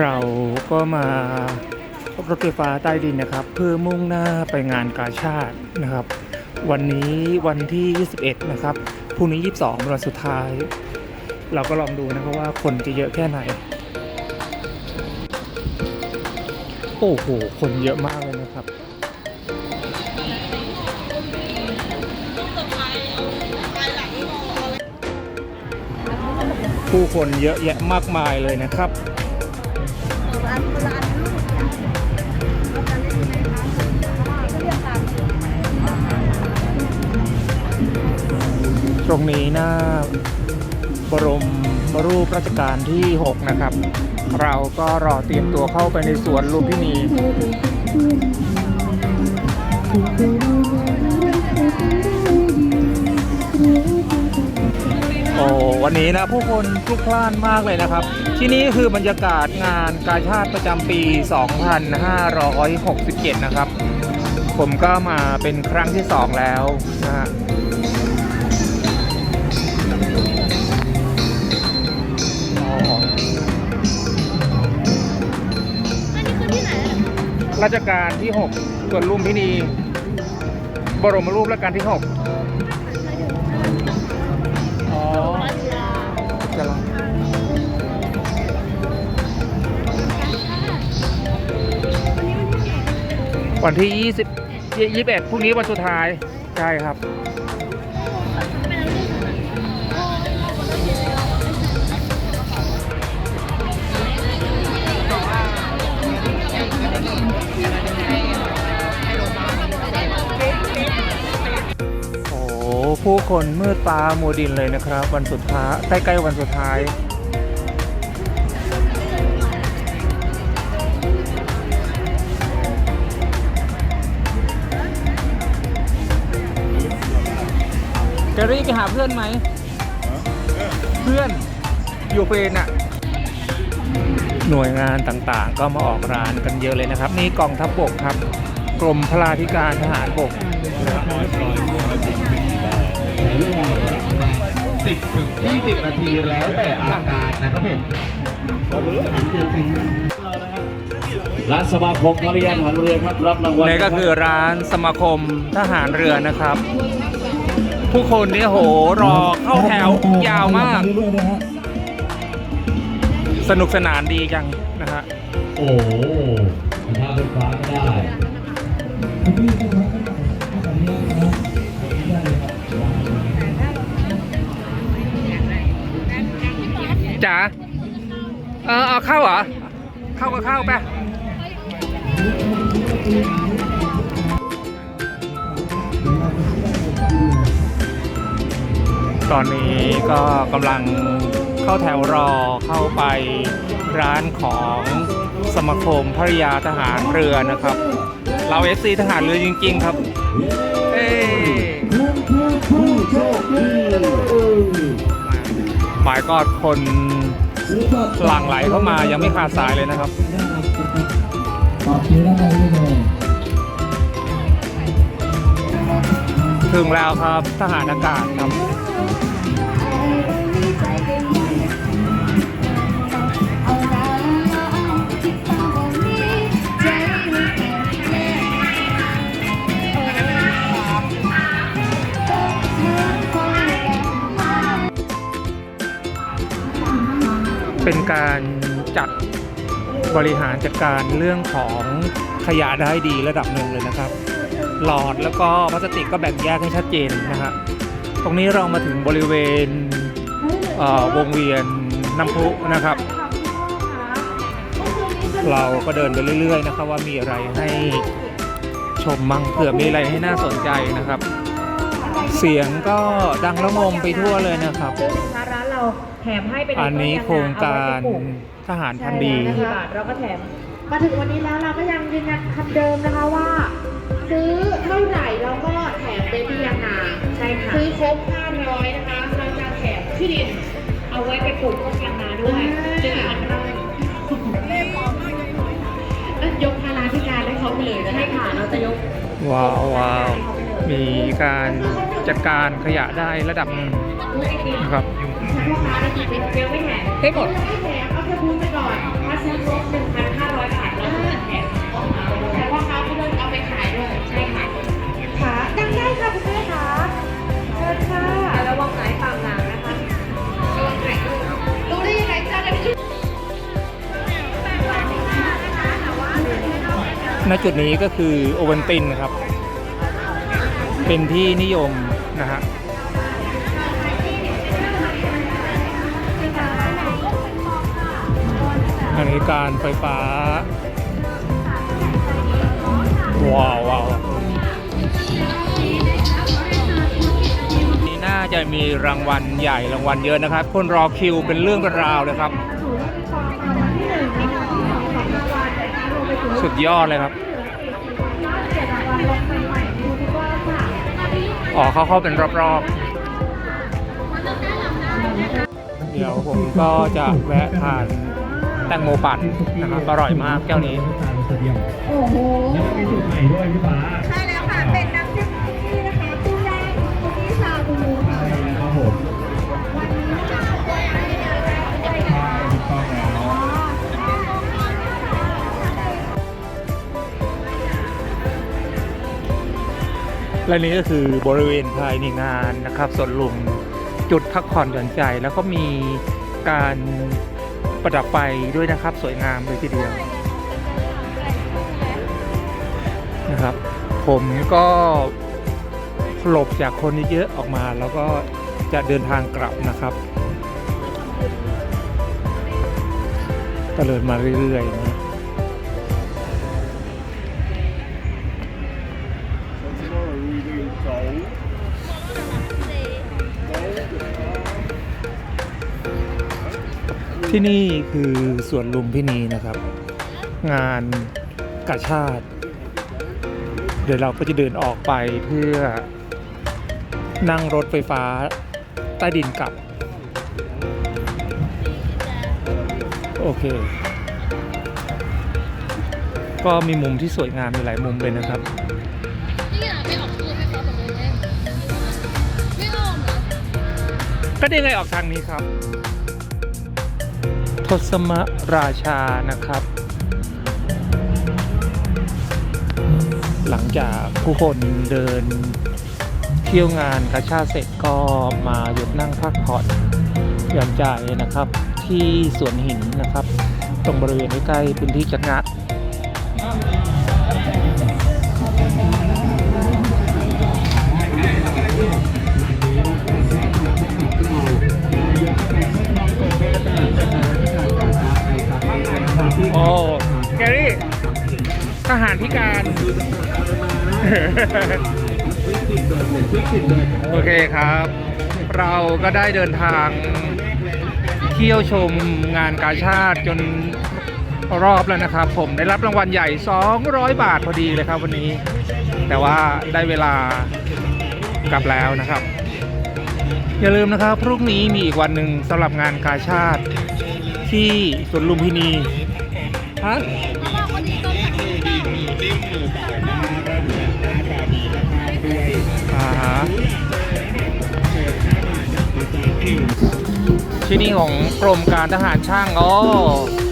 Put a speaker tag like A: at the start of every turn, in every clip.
A: เราก็มาพบรถไฟฟ้าใต้ดินนะครับ เพื่อมุ่งหน้าไปงานกาชาตินะครับ วันนี้วันที่ 21 นะครับพรุ่งนี้ 22วันสุดท้าย เราก็ลองดูนะครับว่าคนจะเยอะแค่ไหน โอ้โห คนเยอะมากเลยนะครับ ผู้คนเยอะแยะมากมายเลยนะครับตรงนี้หน้าบรมรูปราชการที่ 6 นะครับ เราก็รอเตรียมตัวเข้าไปในสวนลุมพินี โอ้วันนี้นะผู้คนพลุกพล่านมากเลยนะครับ ที่นี่คือบรรยากาศงานกาชาติประจำปี 2567 นะครับ ผมก็มาเป็นครั้งที่สองแล้วนะฮะอ๋อ
B: อันนี้คือที่ไหนอะ
A: ราชการที่ 6 ส่วนลุมพินี บรมรูปรัชกาลที่ 6
B: วั
A: นที่ 20 21พรุ่งนี้วันสุดท้าย ใช่ครับ โอ้โหผู้คนมืดฟ้ามัวดินเลยนะครับ วันสุดท้ายใกล้ๆวันสุดท้าย แกรี่ไปหาเพื่อนไหม เพื่อนยูเครนอะหน่วยงานต่างๆ ก็มาออกร้านกันเยอะเลยนะครับ นี่กองทัพบกครับ กรมพลาธิการทหารบก
C: สิบถึงยี่สิบนาทีแล้วแต่อาการนะครับผมร้านสมาคมภริยาทหารเรือครับรับรางวัล
A: นี่ก็คือร้านสมาคมทหารเรือนะครับ ผู้คนเนี่ยโหรอเข้าแถวยาวมาก สนุกสนานดีจังนะฮะ
C: โอ้โหถ้าเป็นฟ้าก็ได้
A: จ๋าเออเอาเข้าเหรอ เข้าก็เข้าไป ตอนนี้ก็กำลังเข้าแถวรอเข้าไปร้านของสมาคมภริยาทหารเรือนะครับ เราเอฟซีทหารเรือจริง ๆ ครับ เอ้หมายก็คนหลั่งไหลเข้ามายังไม่ขาดสายเลยนะครับ ถึงแล้วครับ ทหารอากาศครับ เป็นการจัดบริหารจัดการเรื่องของขยะได้ดีระดับหนึ่งเลยนะครับ หลอดแล้วก็พลาสติกก็แบ่งแยกให้ชัดเจนนะครับตรงนี้เรามาถึงบริเวณเอ่อวงเวียนน้ำพุนะครับ เราก็เดินไปเรื่อย ๆ นะครับ ว่ามีอะไรให้ชมมั่งเผื่อมีอะไรให้น่าสนใจนะครับ เสียงก็ดังระงมไปทั่วเลยนะครับ
D: ซึ่งสินค้าร้านเราแถมให้เป็น
A: อันนี้โครงการทหารพันธุ์ดี
D: กี่บาทเราก็แถมมาถึงวันนี้แล้วเราก็ยังยืนยันคำเดิมนะคะว่า ซื้อเท่าไหร่เราก็แถมเบบี้ยางนาใช่ค่ะ ซื้อครบ500นะคะ เราจะแถมที่ดิน เอาไว้ไปปลูกต้นยางนาด้วยหนึ่งพันไร่แล้วยกภาราธิการให้เขาไปเลยใช่ค่ะ เราจะยก
A: ว้าวว้าวมีการจัดการขยะได้ระดับหนึ่งนะครับ
D: ใช่พ่อค้าได้กินเป็นเกลียวไม่แถม
A: ให้หมด
D: ไม่แถมเอาแค่พูดไปก่อน ถ้าซื้อครบ1,500บาทเราจะแถมแต่พ่อค้า ณจุ
A: ดนี้ก็คือโอเวนตินนะครับ เป็นที่นิยมนะฮะอันนี้การไฟฟ้า ว้าวว้าวนี่น่าจะมีรางวัลใหญ่รางวัลเยอะนะครับ คนรอคิวเป็นเรื่องเป็นราวเลยครับ สุดยอดเลยครับ อ๋อเขาเข้าเป็นรอบๆ เดี๋ยวผมก็จะแวะทานแตงโมปั่นนะครับ อร่อยมากแก้วนี้
D: โอ้โห
C: มีสูตรใหม่ด้วยพี่ฟ้า
D: และนี่ก็คือ
A: บริเวณภายในงานนะครับสวนลุมจุดพักผ่อนหย่อนใจ แล้วก็มีการประดับไฟด้วยนะครับสวยงามเลยทีเดียวนะครับ ผมก็หลบจากคนเยอะๆออกมาแล้วก็จะเดินทางกลับนะครับตะเลินมาเรื่อย ที่นี่คือสวนลุมพินีนะครับ งานกาชาติ เดี๋ยวเราก็จะเดินออกไปเพื่อนั่งรถไฟฟ้าใต้ดินกลับ โอเค ก็มีมุมที่สวยงามอยู่หลายมุมเลยนะครับ
B: นี่อะไม่ออกตัวไม่เขาแบบนี้ไม่ออกเหรอ
A: ก็ได้ไงออกทางนี้ครับ ทศมราชานะครับ หลังจากผู้คนเดินเที่ยวงานกาชาเสร็จก็มาหยุดนั่งพักผ่อนหย่อนใจนะครับ ที่สวนหินนะครับ ตรงบริเวณใกล้พื้นที่จัดงาน โอ้แกรี่ทหารพิการ โอเคครับ เราก็ได้เดินทาง เที่ยวชมงานกาชาติจนรอบแล้วนะครับ ผมได้รับรางวัลใหญ่ 200 บาทพอดีเลยครับวันนี้ แต่ว่าได้เวลากลับแล้วนะครับ อย่าลืมนะครับ พรุ่งนี้มีอีกวันหนึ่งสำหรับงานกาชาติที่สวนลุมพินี ฮะ
B: เพราะว่าวันนี้ต้องจัดที่นั่ง
A: อ่าฮะที่นี่ของกรมการทหารช่างอ๋อ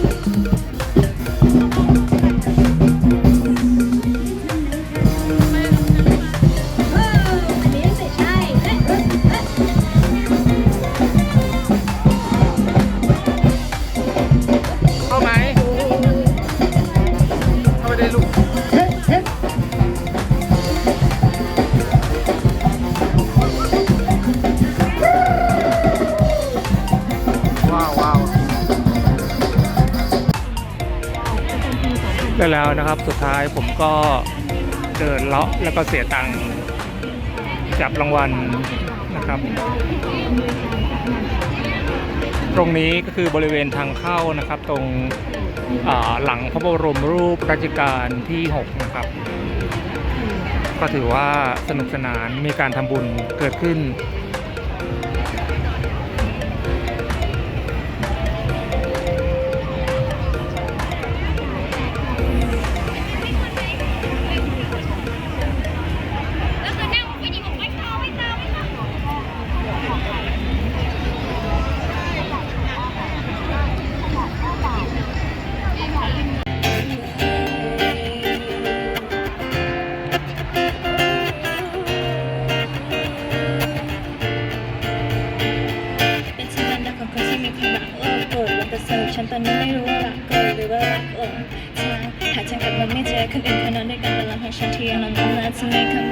B: เอ
A: ได้แล้วนะครับ สุดท้ายผมก็เดินเลาะแล้วก็เสียตังค์จับรางวัลนะครับ ตรงนี้ก็คือบริเวณทางเข้านะครับ ตรงหลังพระบรมรูปรัชกาลที่ 6 นะครับ ก็ถือว่าสนุกสนานมีการทำบุญเกิดขึ้น
B: อหา